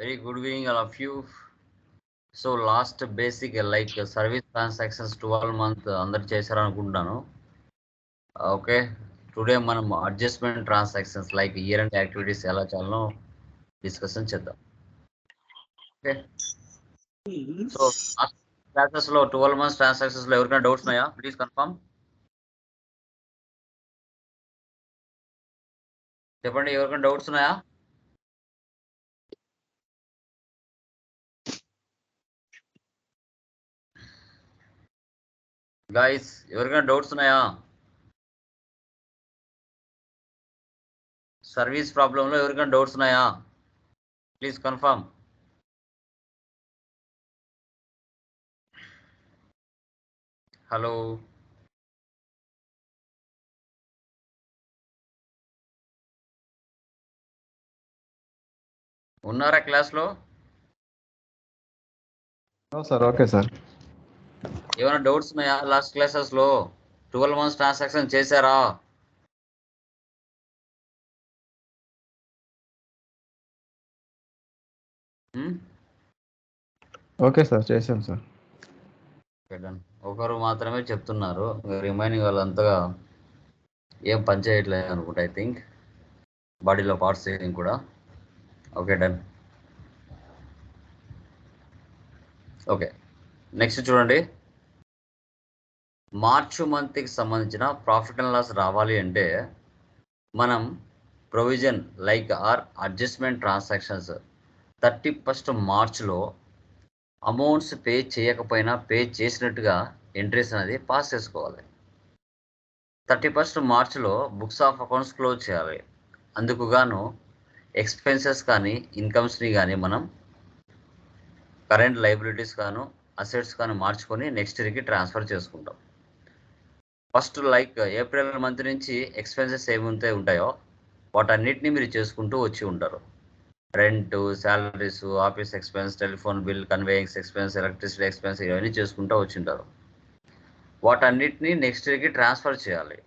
Very good evening, all of you. So last basic like service transactions twelve month అందరు చేశారు అనుకుంటాను. Okay today మనం adjustment transactions like year and activities ఎలా చేయాలో discussion చేద్దాం. Okay so క్లాసెస్లో twelve months ట్రాన్సాక్షన్స్లో ఎవరికైనా డౌట్స్ ఉన్నాయా? ప్లీజ్ కన్ఫర్మ్ చెప్పండి ఎవరికైనా డౌట్స్ ఉన్నాయా? గాయస్ ఎవరికైనా డౌట్స్ ఉన్నాయా? సర్వీస్ ప్రాబ్లంలో ఎవరికైనా డౌట్స్ ఉన్నాయా? ప్లీజ్ కన్ఫర్మ్ హలో ఉన్నారా క్లాస్లో సార్ ఓకే సార్ ఏమైనా డౌట్స్ ఉన్నాయా? లాస్ట్ క్లాసెస్లో ట్వెల్వ్ మంత్స్ ట్రాన్సాక్షన్ చేశారా? Hmm? ఓకే సార్ చేశాను సార్. ఒకరు మాత్రమే చెప్తున్నారు. రిమైనింగ్ వాళ్ళంతగా ఏం పని చేయట్లేదు అనుకుంటా ఐ థింక్ బాడీలో పార్ట్స్ చేయడం కూడా. ఓకే డన్ ఓకే నెక్స్ట్ చూడండి. మార్చు మంత్కి సంబంధించిన ప్రాఫిట్ అండ్ లాస్ రావాలి అంటే మనం provision like or adjustment transactions thirty first మార్చ్లో అమౌంట్స్ పే చేయకపోయినా పే చేసినట్టుగా ఎంట్రీస్ అనేది పాస్ చేసుకోవాలి. థర్టీ ఫస్ట్ మార్చ్లో బుక్స్ ఆఫ్ అకౌంట్స్ క్లోజ్ చేయాలి. అందుకు గాను ఎక్స్పెన్సెస్ కానీ ఇన్కమ్స్ని కానీ మనం కరెంట్ లైబిలిటీస్ గాను అసెట్స్ కానీ మార్చుకొని నెక్స్ట్ ఇయర్కి ట్రాన్స్ఫర్ చేసుకుంటాం. ఫస్ట్ లైక్ ఏప్రిల్ మంత్ నుంచి ఎక్స్పెన్సెస్ ఏమైతే ఉంటాయో వాటన్నిటిని మీరు చేసుకుంటూ వచ్చి ఉంటారు. Rent salaries office expense telephone bill conveyance expense electricity expense ఇవన్నీ చేసుకుంటూ వచ్చింటారు వాటన్నిటిని నెక్స్ట్ ఇయర్కి ట్రాన్స్ఫర్ చేయాలి.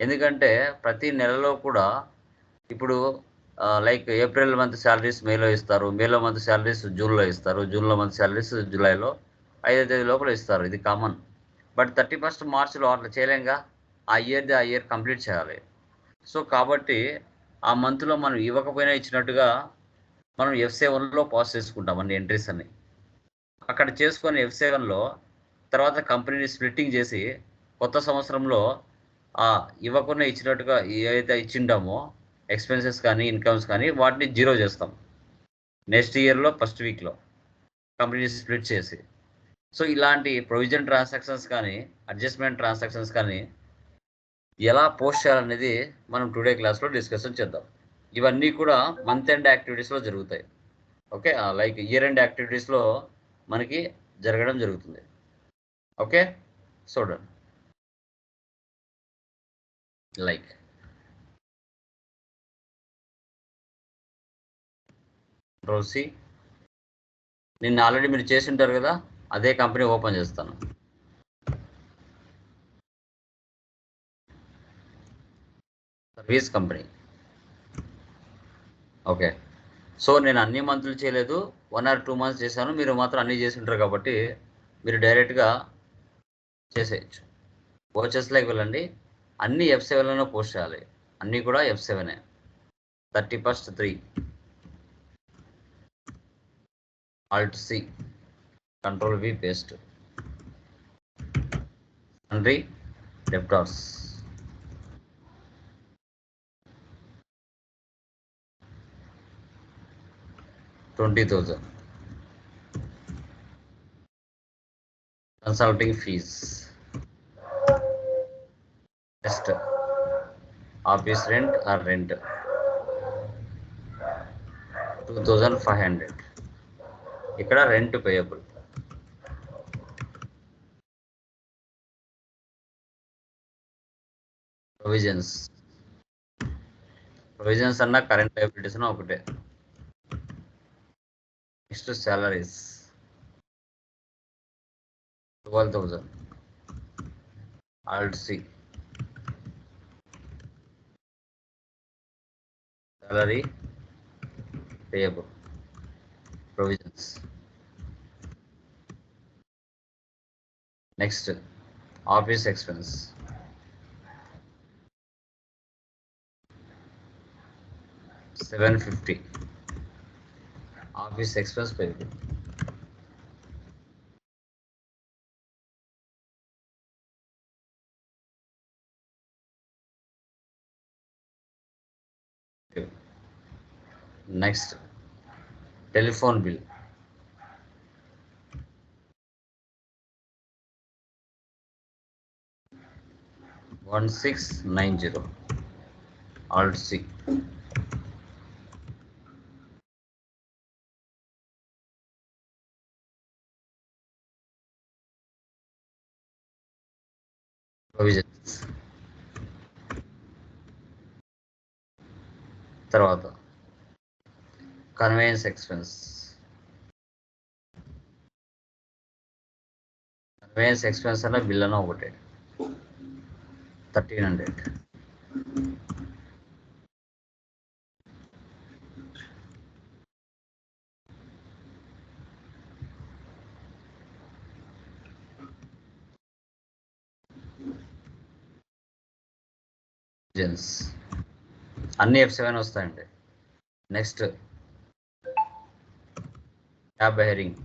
ఎందుకంటే ప్రతి నెలలో కూడా ఇప్పుడు లైక్ ఏప్రిల్ మంత్ శాలరీస్ మేలో ఇస్తారు మేలో మంత్ శాలరీస్ జూన్లో ఇస్తారు జూన్లో మంత్ శాలరీస్ జూలైలో ఐదో తేదీ లోపల ఇస్తారు ఇది కామన్ బట్ థర్టీ ఫస్ట్ మార్చ్లో అట్లా చేయలేంగా ఆ ఇయర్ది ఆ ఇయర్ కంప్లీట్ చేయాలి. సో కాబట్టి ఆ మంత్లో మనం ఇవ్వకపోయినా ఇచ్చినట్టుగా మనం ఎఫ్ సెవెన్లో పాస్ చేసుకుంటాం అన్ని ఎంట్రీస్ అన్ని. అక్కడ చేసుకొని ఎఫ్ సెవెన్లో తర్వాత కంపెనీని స్ప్లిట్టింగ్ చేసి కొత్త సంవత్సరంలో ఆ ఇవ్వకుండా ఇచ్చినట్టుగా ఏదైతే ఇచ్చిండామో ఎక్స్పెన్సెస్ కానీ ఇన్కమ్స్ కానీ వాటిని జీరో చేస్తాం. నెక్స్ట్ ఇయర్లో ఫస్ట్ వీక్లో కంపెనీ స్ప్లిట్ చేసి. సో ఇలాంటి ప్రొవిజన్ ట్రాన్సాక్షన్స్ కానీ అడ్జస్ట్మెంట్ ట్రాన్సాక్షన్స్ కానీ ఎలా పోస్ట్ చేయాలనేది మనం టుడే క్లాస్లో డిస్కషన్ చేద్దాం. ఇవన్నీ కూడా మంత్ ఎండ్ యాక్టివిటీస్లో జరుగుతాయి. ఓకే లైక్ ఇయర్ ఎండ్ యాక్టివిటీస్లో మనకి జరగడం జరుగుతుంది. ఓకే చూడండి లైక్ రోసి నిన్న ఆల్రెడీ మీరు చేసి ఉంటారు కదా? అదే కంపెనీ ఓపెన్ చేస్తాను. Service company. ఓకే. సో నేను అన్ని మంత్లు చేయలేదు. వన్ ఆర్ టూ మంత్స్ చేశాను. మీరు మాత్రం అన్నీ చేసి ఉంటారు కాబట్టి మీరు డైరెక్ట్గా చేసేయచ్చు. కోచెస్లోకి వెళ్ళండి. అన్ని ఎఫ్ సెవెన్లోనే పోస్ట్ చేయాలి. అన్నీ కూడా F సెవెనే thirty first three. Alt C. control V paste sundry debtors twenty thousand consulting fees next office rent or rent two thousand five hundred ఇక్కడ రెంట్ పేయబుల్ ప్రొవిజన్స్ ప్రొవిజన్స్ అన్న కరెంట్ లైబిలిటీస్ ఒకటే. Next salaries twelve thousand alt C salary payable. Provisions next office expense seven fifty office expense పేరు next telephone bill one six nine zero alt C provisions తర్వాత. Conveyance expense conveyance expense అన్న bill అన్న ఒకటే. Thirteen hundred జెన్స్ అన్ని F seven వస్తాయండి. Next tab herring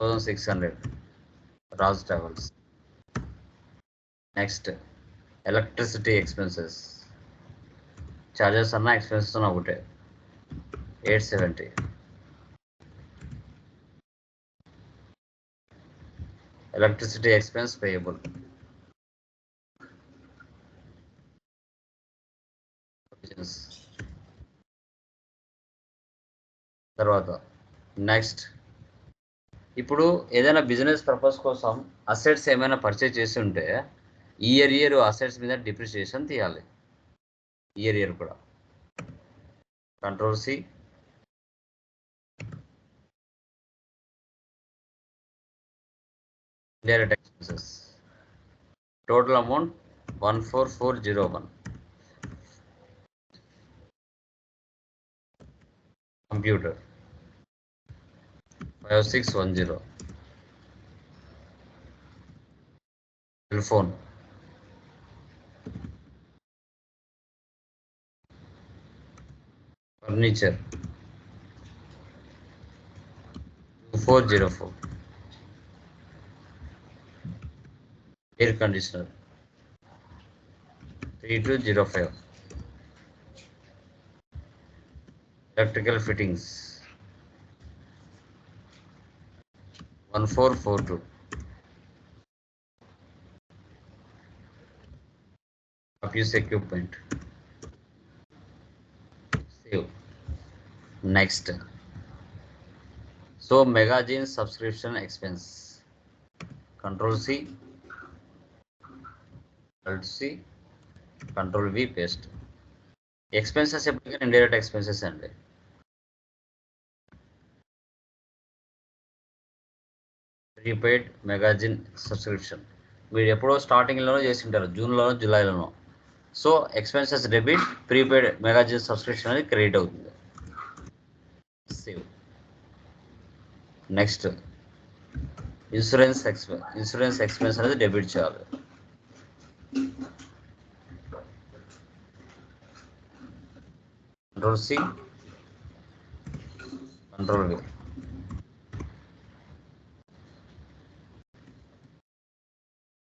thousand six hundred Raj travels next electricity expenses charges అన్న expenses అన్న ఒకటే. Eight seventy electricity expense payable తర్వాత నెక్స్ట్ ఇప్పుడు ఏదైనా బిజినెస్ పర్పస్ కోసం అసెట్స్ ఏమైనా పర్చేజ్ చేసి ఉంటే ఇయర్ ఇయర్ అసెట్స్ మీద డిప్రిసియేషన్ తీయాలి. ఇయర్ ఇయర్ కూడా. Control C direct expenses total amount one four four zero one computer. 5610 telephone furniture. 2404 air conditioner. 3205 electrical fittings. One four four two. Office equipment. Save. Next. So megazine subscription expense. Control c. Alt c. Control v paste expenses ఎప్పటికైనా indirect expenses అండి. Prepaid magazine subscription. మీరు ఎప్పుడో స్టార్టింగ్లోనో చేసి ఉంటారు జూన్లోనో జూలైలోనో. So expenses debit prepaid magazine subscription అనేది credit అవుతుంది. Save. Next. Insurance expense insurance expense అనేది డెబిట్ చేయాలి. Control C control V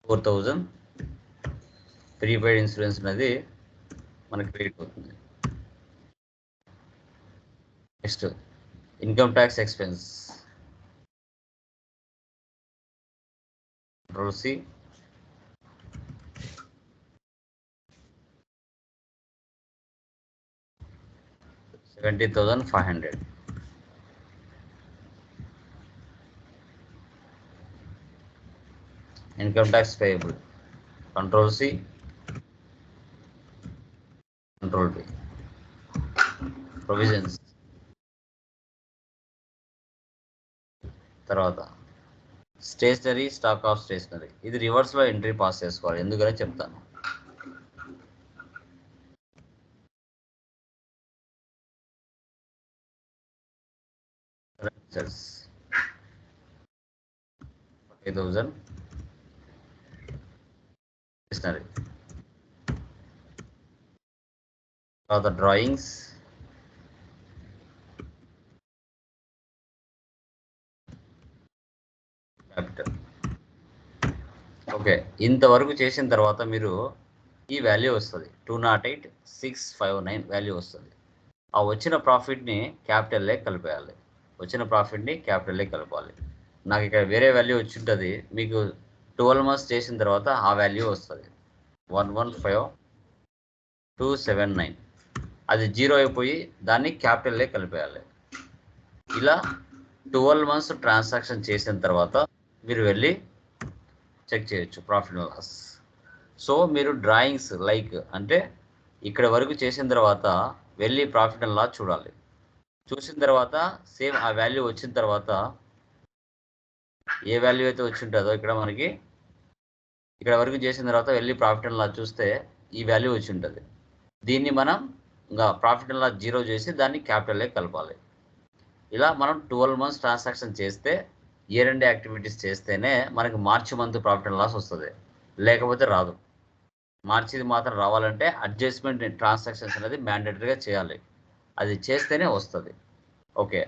four thousand prepaid insurance అనేది మనకి క్రెడిట్ అవుతుంది. Next income tax expense control C twenty thousand five hundred. Income tax payable. Control C control B provisions తర్వాత stationery stock of stationery ఇది రివర్స్లో entry pass చేసుకోవాలి. ఎందుకనే చెప్తాను? Rentals. 40,000. Stationery. తర్వాత డ్రాయింగ్స్ ఓకే ఇంతవరకు చేసిన తర్వాత మీరు ఈ వాల్యూ వస్తుంది two naught eight six five nine value వస్తుంది ఆ వచ్చిన ప్రాఫిట్ని క్యాపిటల్లే కలిపేయాలి వచ్చిన ప్రాఫిట్ని క్యాపిటల్లే కలపాలి. నాకు ఇక్కడ వేరే వాల్యూ వచ్చి ఉంటుంది మీకు ట్వెల్వ్ మంత్స్ చేసిన తర్వాత ఆ వాల్యూ వస్తుంది. One one five two seven nine అది జీరో అయిపోయి దాన్ని క్యాపిటల్లే కలిపేయాలి. ఇలా ట్వెల్వ్ మంత్స్ ట్రాన్సాక్షన్ చేసిన తర్వాత మీరు వెళ్ళి చెక్ చేయొచ్చు ప్రాఫిట్ అండ్ లాస్ సో మీరు డ్రాయింగ్స్ లైక్ అంటే ఇక్కడ వరకు చేసిన తర్వాత వెళ్ళి ప్రాఫిట్ అండ్ లాస్ చూడాలి. చూసిన తర్వాత సేమ్ ఆ వాల్యూ వచ్చిన తర్వాత ఏ వాల్యూ అయితే వచ్చి ఉంటుందో ఇక్కడ మనకి ఇక్కడ వరకు చేసిన తర్వాత వెళ్ళి ప్రాఫిట్ అండ్ లాస్ చూస్తే ఈ వాల్యూ వచ్చి ఉంటుంది దీన్ని మనం ఇంకా ప్రాఫిట్ అండ్ లాస్ జీరో చేసి దాన్ని క్యాపిటల్లే కలపాలి. ఇలా మనం ట్వెల్వ్ మంత్స్ ట్రాన్సాక్షన్ చేస్తే ఇయర్ అండ్ యాక్టివిటీస్ చేస్తేనే మనకి మార్చి మంత్ ప్రాఫిట్ అండ్ లాస్ వస్తుంది. లేకపోతే రాదు. మార్చిది మాత్రం రావాలంటే అడ్జస్ట్మెంట్ ట్రాన్సాక్షన్స్ అనేది మ్యాండేటరీగా చేయాలి. అది చేస్తేనే వస్తుంది. ఓకే.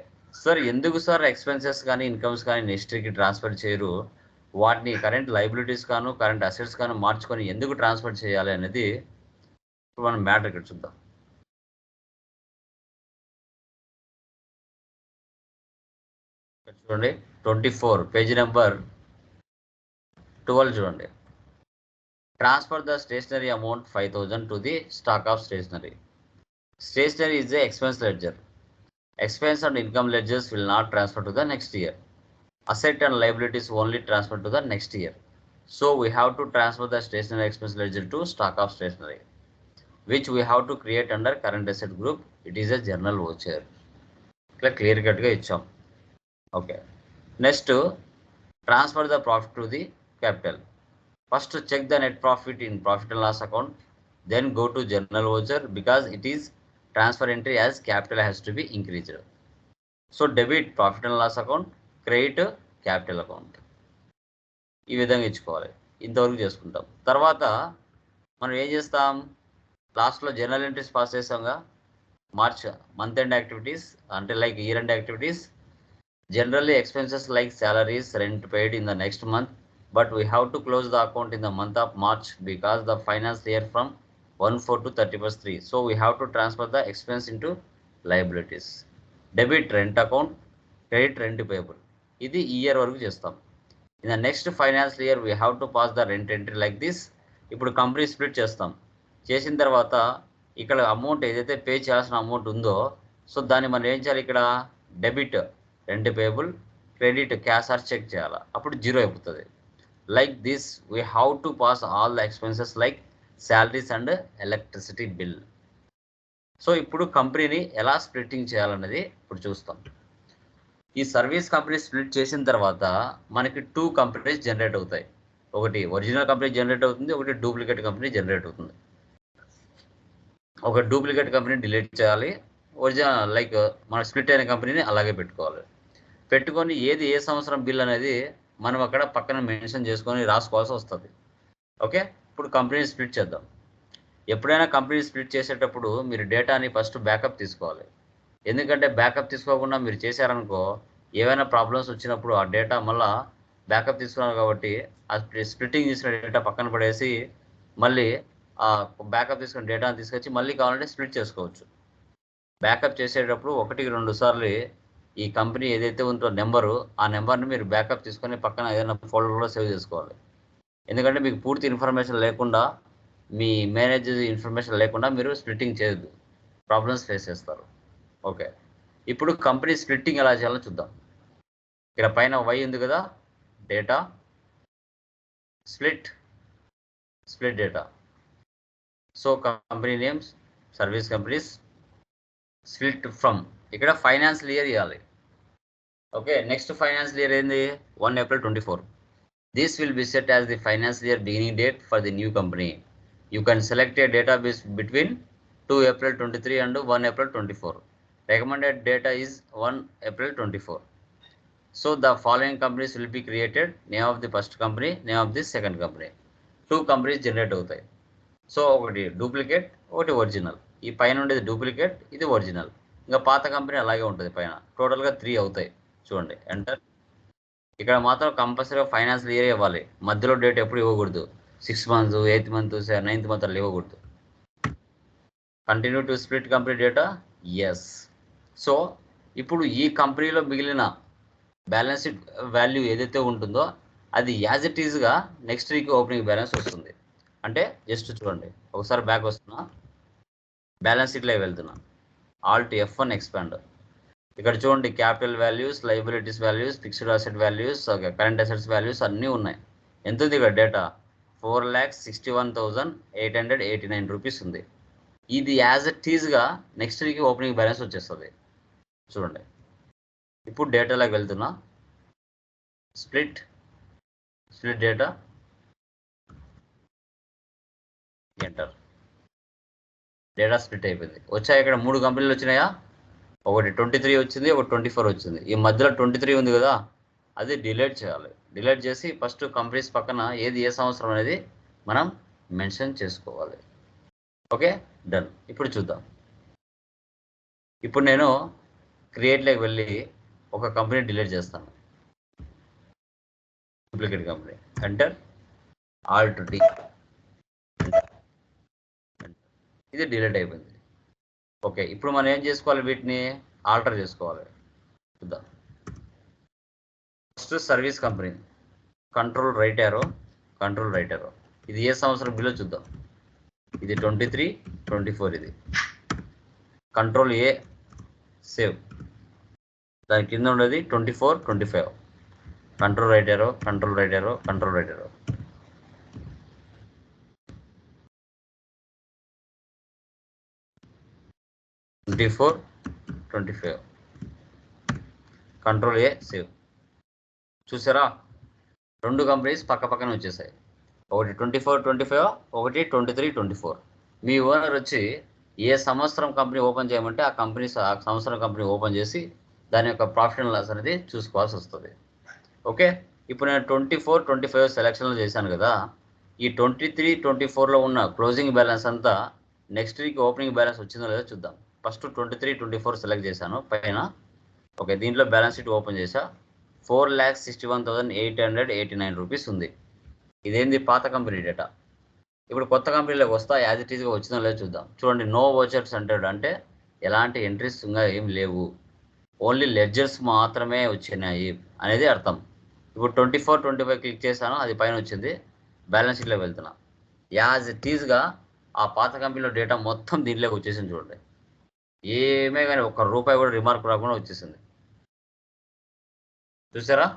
సార్ ఎందుకు సార్ ఎక్స్పెన్సెస్ కానీ ఇన్కమ్స్ కానీ నెక్స్ట్ ఇయర్కి ట్రాన్స్ఫర్ చేయరు? వాటిని కరెంట్ లైబిలిటీస్ కాను కరెంట్ అసెట్స్ కాను మార్చుకొని ఎందుకు ట్రాన్స్ఫర్ చేయాలి అనేది ఇప్పుడు మనం మ్యాటర్ ఇక్కడ చూద్దాం. చూడండి. Twenty four page number twelve చూడండి. Transfer the stationery amount five thousand to the stock of stationery. Stationery is a expense ledger expense and income ledgers will not transfer to the next year asset and liabilities only transfer to the next year so we have to transfer the stationery expense ledger to stock of stationery which we have to create under current asset group it is a general voucher ఇట్లా clear కట్గా ఇచ్చాం okay next transfer the profit to the capital first check the net profit in profit and loss account then go to journal voucher because it is transfer entry as capital has to be increased. So debit profit and loss account credit capital account. ఈ విధంగా ఇచ్చుకోవాలి. ఇంతవరకు చేసుకుంటాం. తర్వాత మనం ఏం చేస్తాం? లాస్ట్లో జనరల్ ఎంట్రీస్ పాస్ చేస్తాం కదా మార్చ్ మంత్ ఎండ్ యాక్టివిటీస్ అంటే like year end activities. Generally expenses like salaries rent paid in the next month. But we have to close the account in the month of March because the finance year from 1 4 to 31st 3 so we have to transfer the expense into liabilities. Debit rent account credit rent payable. ఇది ఈ year వరకు చేస్తాం. In the next financial year we have to pass the rent entry like this ఇప్పుడు company split చేస్తాం. చేసిన తర్వాత ఇక్కడ amount ఏదైతే పే చేయాల్సిన అమౌంట్ ఉందో సో దాన్ని మనం ఏం చేయాలి ఇక్కడ? Debit rent payable credit cash or check చేయాలి. అప్పుడు జీరో అయిపోతుంది. Like this we have to pass all the expenses like salaries and electricity bill. So ఇప్పుడు కంపెనీని ఎలా స్ప్లిట్టింగ్ చేయాలన్నది ఇప్పుడు చూస్తాం. ఈ సర్వీస్ కంపెనీ స్ప్లిట్ చేసిన తర్వాత మనకి టూ కంపెనీస్ జనరేట్ అవుతాయి. ఒకటి ఒరిజినల్ కంపెనీ జనరేట్ అవుతుంది ఒకటి డూప్లికేట్ కంపెనీ జనరేట్ అవుతుంది. ఒక డూప్లికేట్ కంపెనీ డిలీట్ చేయాలి ఒరిజినల్ లైక్ మన స్ప్లిట్ అయిన కంపెనీని అలాగే పెట్టుకోవాలి. పెట్టుకొని ఏది ఏ సంవత్సరం బిల్ అనేది మనం అక్కడ పక్కన మెన్షన్ చేసుకొని రాసుకోవాల్సి వస్తుంది. ఓకే? ఇప్పుడు కంపెనీని స్ప్లిట్ చేద్దాం. ఎప్పుడైనా కంపెనీ స్ప్లిట్ చేసేటప్పుడు మీరు డేటాని ఫస్ట్ బ్యాకప్ తీసుకోవాలి. ఎందుకంటే బ్యాకప్ తీసుకోకుండా మీరు చేశారనుకో ఏవైనా ప్రాబ్లమ్స్ వచ్చినప్పుడు ఆ డేటా మళ్ళా బ్యాకప్ తీసుకున్నారు కాబట్టి ఆ స్ప్లిట్టింగ్ చేసిన డేటా పక్కన పడేసి మళ్ళీ ఆ బ్యాకప్ తీసుకున్న డేటాని తీసుకొచ్చి మళ్ళీ కావాలంటే స్ప్లిట్ చేసుకోవచ్చు. బ్యాకప్ చేసేటప్పుడు ఒకటికి రెండు సార్లు ఈ కంపెనీ ఏదైతే ఉందో నెంబరు ఆ నెంబర్ని మీరు బ్యాకప్ తీసుకొని పక్కన ఏదైనా ఫోల్డర్లో సేవ్ చేసుకోవాలి. ఎందుకంటే మీకు పూర్తి ఇన్ఫర్మేషన్ లేకుండా మీ మేనేజర్ ఇన్ఫర్మేషన్ లేకుండా మీరు స్ప్లిట్టింగ్ చేయొద్దు. ప్రాబ్లమ్స్ ఫేస్ చేస్తారు. ఓకే. ఇప్పుడు కంపెనీ స్ప్లిట్టింగ్ ఎలా చేయాలో చూద్దాం. ఇక్కడ పైన వై ఉంది కదా data. Split. Split data. So company names service companies split from. ఇక్కడ ఫైనాన్షియల్ ఇయర్ ఇవ్వాలి. ఓకే నెక్స్ట్ ఫైనాన్షియల్ ఇయర్ ఏంది? One April twenty four. This will be set as the financial year beginning date for the new company you can select a database between two April twenty three and one April twenty four recommended data is 1 April 24. So the following companies will be created. Name of the first company, name of the second company. Two companies generate అవుతాయి. So ఒకటి duplicate ఒకటి original ఈ పైన ఉండేది duplicate ఇది original ఇంకా పాత company అలాగే ఉంటుంది పైన. టోటల్గా త్రీ అవుతాయి. చూడండి. ఎంటర్ ఇక్కడ మాత్రం కంపల్సరీ ఫైనాన్షియల్ ఇయర్ ఇవ్వాలి. మధ్యలో డేట్ ఎప్పుడు ఇవ్వకూడదు. Six months eighth month ninth month అలా ఇవ్వకూడదు. Continue to split company data yes so ఇప్పుడు ఈ కంపెనీలో మిగిలిన బ్యాలెన్స్ వాల్యూ ఏదైతే ఉంటుందో అది యాజ్ ఇట్ ఈజ్గా నెక్స్ట్ వీక్ ఓపెనింగ్ బ్యాలెన్స్ వస్తుంది. అంటే జస్ట్ చూడండి. ఒకసారి బ్యాక్ వస్తున్నా. బ్యాలెన్స్ షీట్లో వెళ్తున్నా. ఆల్ట్ ఎఫ్ వన్ ఎక్స్పాండ్ ఇక్కడ చూడండి capital values liabilities values fixed asset values current assets values అన్నీ ఉన్నాయి. ఎంత ఉంది ఇక్కడ data four lakhs sixty one thousand eight hundred eighty nine rupees ఉంది. ఇది యాజ్ ఎ ఈజ్గా నెక్స్ట్ వీక్ ఓపెనింగ్ బ్యాలెన్స్ వచ్చేస్తుంది. చూడండి. ఇప్పుడు డేటాలోకి వెళ్తున్నా. Split split data enter data split అయిపోయింది. వచ్చాయి ఇక్కడ మూడు కంపెనీలు వచ్చినాయా? ఒకటి ట్వంటీ త్రీ వచ్చింది ఒకటి ట్వంటీ ఫోర్ వచ్చింది. ఈ మధ్యలో ట్వంటీ త్రీ ఉంది కదా అది డిలీట్ చేయాలి. డిలీట్ చేసి ఫస్ట్ కంపెనీస్ పక్కన ఏది ఏ సంవత్సరం అనేది మనం మెన్షన్ చేసుకోవాలి. ఓకే? డన్. ఇప్పుడు చూద్దాం. ఇప్పుడు నేను క్రియేట్లోకి వెళ్ళి ఒక కంపెనీ డిలీట్ చేస్తాను. Duplicate company. Enter alt D ఇది డిలీట్ అయిపోయింది. ఓకే ఇప్పుడు మనం ఏం చేసుకోవాలి వీటిని? ఆల్టర్ చేసుకోవాలి. చూద్దాం. First service company. Control right arrow control right arrow. ఇది ఏ సంవత్సరం బిలో చూద్దాం. ఇది ట్వంటీ త్రీ ట్వంటీ ఫోర్ ఇది. Control A save. దాని కింద ఉండేది twenty four twenty five. Control right arrow control right arrow control right arrow. Twenty four twenty five. Control A save చూసారా? రెండు కంపెనీస్ పక్క పక్కన వచ్చేసాయి. ఒకటి ట్వంటీ ఫోర్ ట్వంటీ ఫైవ్ ఒకటి ట్వంటీ త్రీ ట్వంటీ ఫోర్. మీ ఓనర్ వచ్చి ఏ సంవత్సరం కంపెనీ ఓపెన్ చేయమంటే ఆ కంపెనీ ఆ సంవత్సరం కంపెనీ ఓపెన్ చేసి దాని యొక్క ప్రాఫిట్ అండ్ లాస్ అనేది చూసుకోవాల్సి వస్తుంది. ఓకే? ఇప్పుడు నేను ట్వంటీ ఫోర్ ట్వంటీ ఫైవ్ సెలక్షన్లు చేశాను కదా. ఈ ట్వంటీ త్రీ ట్వంటీ ఫోర్లో ఉన్న క్లోజింగ్ బ్యాలెన్స్ అంతా నెక్స్ట్ వీక్ ఓపెనింగ్ బ్యాలెన్స్ వచ్చిందో లేదో చూద్దాం. First twenty three twenty four select చేశాను. పైన ఓకే దీంట్లో బ్యాలెన్స్ షీట్ ఓపెన్ చేసా four lakhs sixty one thousand eight hundred eighty nine rupees ఉంది. ఇదేంది పాత కంపెనీ డేటా? ఇప్పుడు కొత్త కంపెనీలోకి వస్తా యాజ్ ఇట్ ఈస్గా వచ్చిందో లేదో చూద్దాం. చూడండి నో వోచర్స్ అంటాడు అంటే ఎలాంటి ఎంట్రీస్ ఇంకా ఏం లేవు. ఓన్లీ లెడ్జర్స్ మాత్రమే వచ్చినాయి అనేది అర్థం. ఇప్పుడు twenty four twenty five click చేశాను అది పైన వచ్చింది. బ్యాలెన్స్ షీట్లో వెళ్తున్నా. యాజ్ ఇట్ ఈస్గా ఆ పాత కంపెనీలో డేటా మొత్తం దీంట్లోకి వచ్చేసింది చూడండి. ఏమే కానీ ఒక్క రూపాయి కూడా రిమార్క్ రాకుండా వచ్చేసింది. చూసారా?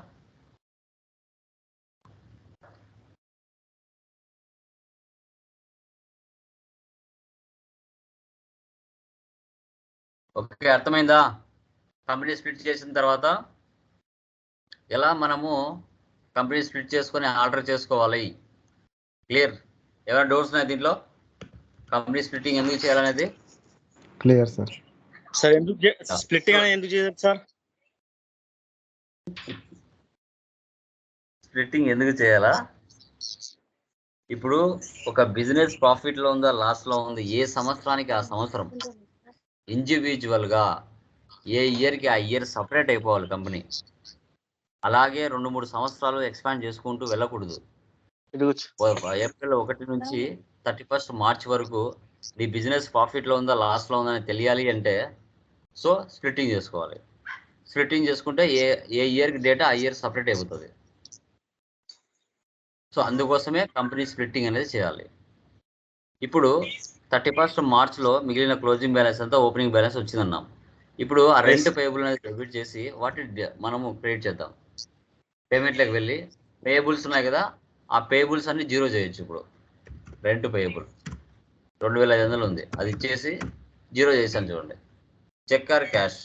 ఓకే అర్థమైందా? కంపెనీ స్ప్లిట్ చేసిన తర్వాత ఎలా మనము కంపెనీ స్ప్లిట్ చేసుకొని ఆర్డర్ చేసుకోవాలి? క్లియర్ ఏమైనా డౌట్స్ ఉన్నాయి దీంట్లో? కంపెనీ స్ప్లిట్టింగ్ ఎందుకు చేయాలనేది? క్లియర్ సార్ సార్ ఎందుకు స్ప్లిట్ గానే ఎందుకు చేశారు సార్ స్ప్లిట్టింగ్ ఎందుకు చేయాలా? ఇప్పుడు ఒక బిజినెస్ ప్రాఫిట్లో ఉందా లాస్లో ఉంది? ఏ సంవత్సరానికి ఆ సంవత్సరం? ఇండివిజువల్గా ఏ ఇయర్కి ఆ ఇయర్ సపరేట్ అయిపోవాలి కంపెనీ అలాగే రెండు మూడు సంవత్సరాలు ఎక్స్పాండ్ చేసుకుంటూ వెళ్ళకూడదు. ఏప్రిల్ ఒకటి నుంచి థర్టీ ఫస్ట్ మార్చ్ వరకు నీ బిజినెస్ ప్రాఫిట్లో ఉందా లాస్లో ఉందా అని తెలియాలి అంటే సో స్ప్లిట్టింగ్ చేసుకోవాలి. స్ప్లిట్టింగ్ చేసుకుంటే ఏ ఏ ఇయర్కి డేటా ఆ ఇయర్ సపరేట్ అయిపోతుంది. సో అందుకోసమే కంపెనీ స్ప్లిట్టింగ్ అనేది చేయాలి. ఇప్పుడు థర్టీ ఫస్ట్ మార్చ్లో మిగిలిన క్లోజింగ్ బ్యాలెన్స్ అంతా ఓపెనింగ్ బ్యాలెన్స్ వచ్చిందన్నాం. ఇప్పుడు ఆ రెంట్ పేబుల్ అనేది డెబిట్ చేసి వాటిని మనము క్రియేట్ చేద్దాం. పేమెంట్లోకి వెళ్ళి పేబుల్స్ ఉన్నాయి కదా ఆ పేబుల్స్ అన్ని జీరో చేయొచ్చు ఇప్పుడు. Rent payable. రెండు వేల ఐదు వందలు ఉంది. అది ఇచ్చేసి జీరో చేశాను చూడండి. Check or cash.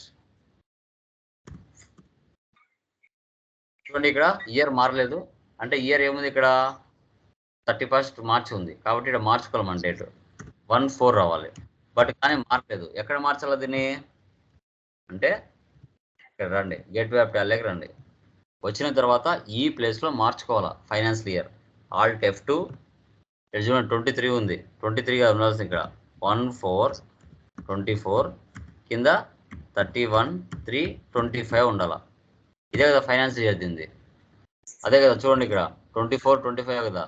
చూడండి ఇక్కడ ఇయర్ మారలేదు. అంటే ఇయర్ ఏముంది ఇక్కడ? థర్టీ ఫస్ట్ మార్చ్ ఉంది. కాబట్టి ఇక్కడ మార్చుకోవాలి మన డేట్. వన్ ఫోర్ రావాలి. బట్ కానీ మార్చలేదు. ఎక్కడ మార్చాలి దీన్ని? అంటే ఇక్కడ రండి. గేట్ వే ఆఫ్ టాలీకి రండి. వచ్చిన తర్వాత ఈ ప్లేస్లో మార్చుకోవాలా? Financial year. Alt F two చూడండి ట్వంటీ త్రీ ఉంది. ట్వంటీ త్రీగా ఉండాల్సింది ఇక్కడ. వన్ ఫోర్ ట్వంటీ ఫోర్ కింద thirty one three twenty five ఉండాలా. ఇదే కదా ఫైనాన్స్ చేద్దింది అదే కదా చూడండి ఇక్కడ. ట్వంటీ ఫోర్ ట్వంటీ ఫైవ్ కదా.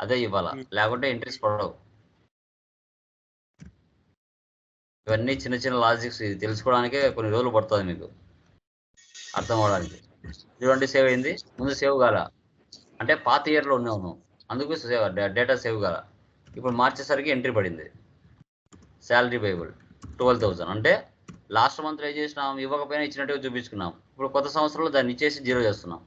అదే ఇవ్వాలా. లేకుంటే ఇంట్రెస్ట్ పడవు. ఇవన్నీ చిన్న చిన్న లాజిక్స్ ఇది. తెలుసుకోవడానికే కొన్ని రోజులు పడుతుంది మీకు. అర్థం అవడానికి చూడండి సేవ్ అయింది. ముందు సేవ్ కాల. అంటే పాత ఇయర్లో ఉన్నాము. అందుకు సేవ్ డేటా సేవ్ కాల. ఇప్పుడు మార్చేసరికి ఎంట్రీ పడింది. Salary payable twelve thousand. అంటే లాస్ట్ మంత్ ఏం చేసినాం ఇవ్వకపోయినా ఇచ్చినట్టుగా చూపించుకున్నాం. ఇప్పుడు కొత్త సంవత్సరంలో దాన్ని ఇచ్చేసి జీరో చేస్తున్నాం.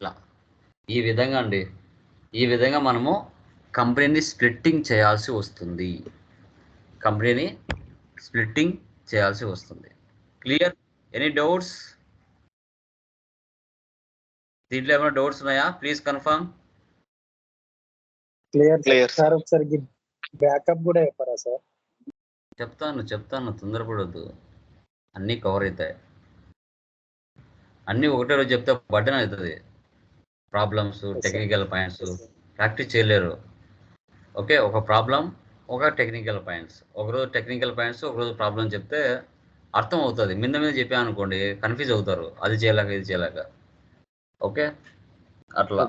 ఇట్లా ఈ విధంగా అండి ఈ విధంగా మనము కంపెనీని స్ప్లిట్టింగ్ చేయాల్సి వస్తుంది. కంపెనీని స్ప్లిట్టింగ్ చేయాల్సి వస్తుంది. క్లియర్? Any doubts? దీంట్లో ఏమైనా డౌట్స్ ఉన్నాయా? Please confirm. Clear Clear. Sir ఒకసారి బ్యాకప్ కూడా చెప్పారా సార్? చెప్తాను చెప్తాను. తొందరపడొద్దు. అన్నీ కవర్ అవుతాయి అన్నీ ఒకటే రోజు చెప్తే బడ్డన అవుతుంది. ప్రాబ్లమ్స్ టెక్నికల్ పాయింట్స్ ప్రాక్టీస్ చేయలేరు. ఓకే ఒక ప్రాబ్లం ఒక టెక్నికల్ పాయింట్స్ ఒకరోజు టెక్నికల్ పాయింట్స్ ఒకరోజు ప్రాబ్లం చెప్తే అర్థం అవుతుంది. మీద మీద చెప్పామనుకోండి కన్ఫ్యూజ్ అవుతారు. అది చేయలేక ఇది చేయలేక. ఓకే అట్లా.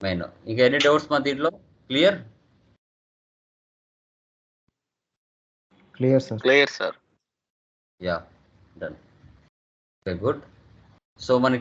మెయిన్ ఇంకా ఎన్ని డౌట్స్ మా దీంట్లో? Clear clear sir clear sir yeah done okay good so మనకి